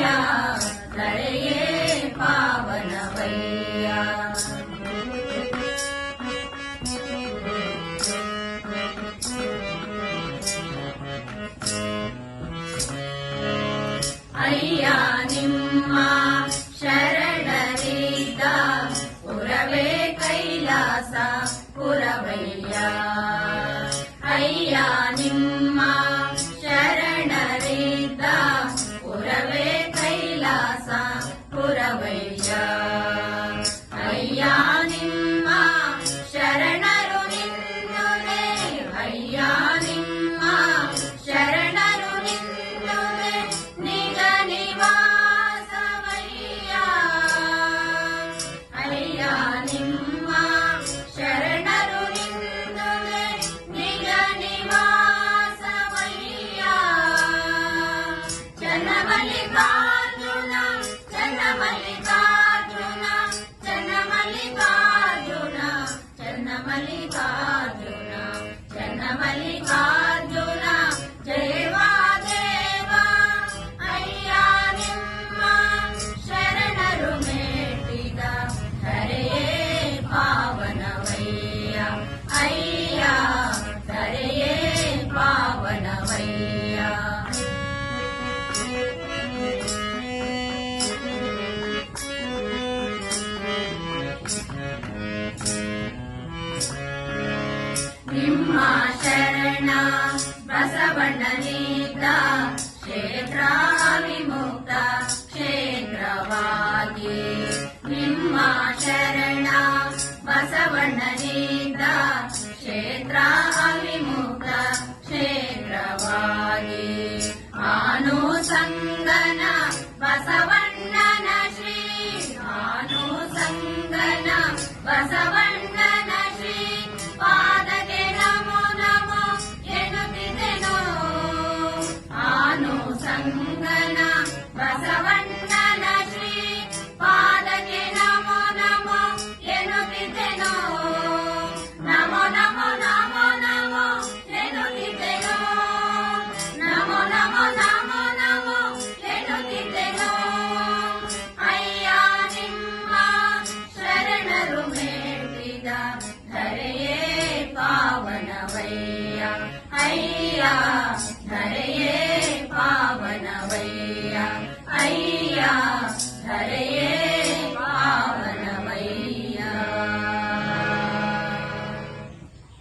य्यारये पावनवैया निम्मा शरणरीदा पुरवे कैलासा पुरवैया। या पुरवैया మల్లికార్జున చన్న మల్లిక ಶರಣ ಬಸವಣ್ಣನಿದ್ದ ಕ್ಷೇತ್ರ ವಿಮುಕ್ತ ಕ್ಷೇತ್ರವಾಗಿ ನಿಮ್ಮ ಶರಣ ಬಸವಣ್ಣನಿದ್ದ ಕ್ಷೇತ್ರ ವಿಮುಕ್ತ ಕ್ಷೇತ್ರವಾಗಿ ಆನುಸಂಗನ, ಬಸವಣ್ಣನ ಶ್ರೀ, ಆನುಸಂಗನ ಬಸವಣ್ಣನ ಆನುಸಂಗನ ಬಸವಣ್ಣನ ಶ್ರೀ ಪಾದಕ್ಕೆ ನಮೋ ನಮೋ ಎನ್ನುತ್ತಿದ್ದೆನು. ನಮೋ ನಮೋ ನಮೋ ನಮೋ ಎನ್ನುತ್ತಿದ್ದೆನು. ನಮೋ ನಮೋ ನಮೋ ನಮೋ ಎನ್ನುತ್ತಿದ್ದೆನು. ಅಯ್ಯ ನಿಮ್ಮ ಶರಣರು ಪಾವನವಯ್ಯ.